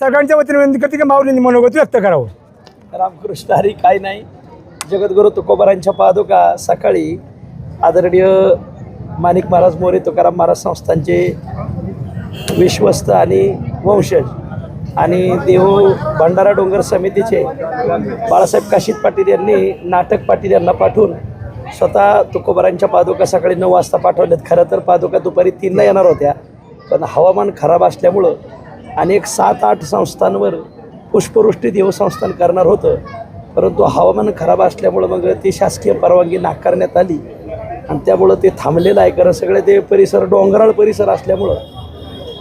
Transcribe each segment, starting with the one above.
सगळ्यांच्या वतीने विनंती करते की माऊलींनी मनोगत व्यक्त करावं. रामकृष्ण हरी काय नाही. जगद्गुरु तुकोबारांच्या पादुका सकाळी आदरणीय माणिक महाराज मोरे तुकाराम महाराज संस्थांचे विश्वस्त आणि वंशज आणि देव भंडारा डोंगर समितीचे बाळासाहेब काशीद पाटील यांनी नाटक पाटील यांना पाठवून स्वतः तुकोबारांच्या पादुका सकाळी नऊ वाजता पाठवल्यात. खरं तर पादुका दुपारी तीनला येणार होत्या पण हवामान खराब असल्यामुळं अनेक सात आठ संस्थांवर पुष्पवृष्टी देवसंस्थान करणार होतं. परंतु हवामान खराब असल्यामुळं मग ती शासकीय परवानगी नाकारण्यात आली. आणि त्यामुळं ते थांबलेलं आहे. कारण सगळे ते परिसर डोंगराळ परिसर असल्यामुळं.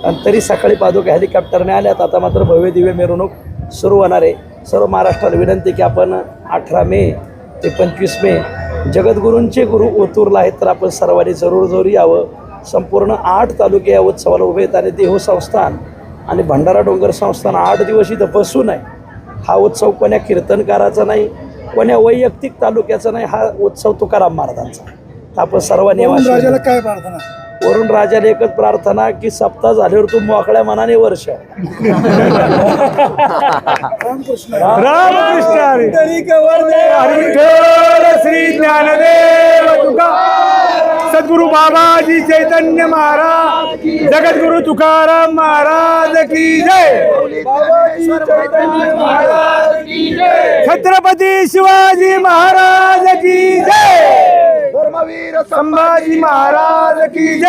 आणि तरी सकाळी पादुका हेलिकॉप्टरने आल्यात. आता मात्र भव्य दिव्य मिरवणूक सुरू होणार आहे. सर्व महाराष्ट्राला विनंती की आपण अठरा मे ते पंचवीस मे जगद्गुरूंचे गुरु ओतूरला आहेत तर आपण सर्वांनी जरूर जरूर यावं. संपूर्ण आठ तालुके या उत्सवाला उभे आहेत. आणि देहू संस्थान आणि भंडारा डोंगर संस्थान आठ दिवस इथं बसून आहे. हा उत्सव कोण्या कीर्तनकाराचा नाही कोण्या वैयक्तिक तालुक्याचा नाही हा उत्सव तुकाराम महाराजांचा. आपण सर्वांनी विनंती. काय प्रार्थना? वरून राजाने एकच प्रार्थना की सप्ताह झाल्यावर तू मोकळ्या मनाने वर्ष. रामकृष्ण. विठ्ठल श्री ज्ञानदेव. बाबाजी चैतन्य महाराज जगद्गुरु तुकाराम महाराज की जय। छत्रपती शिवाजी महाराज की जय। संभाजी महाराज की जय।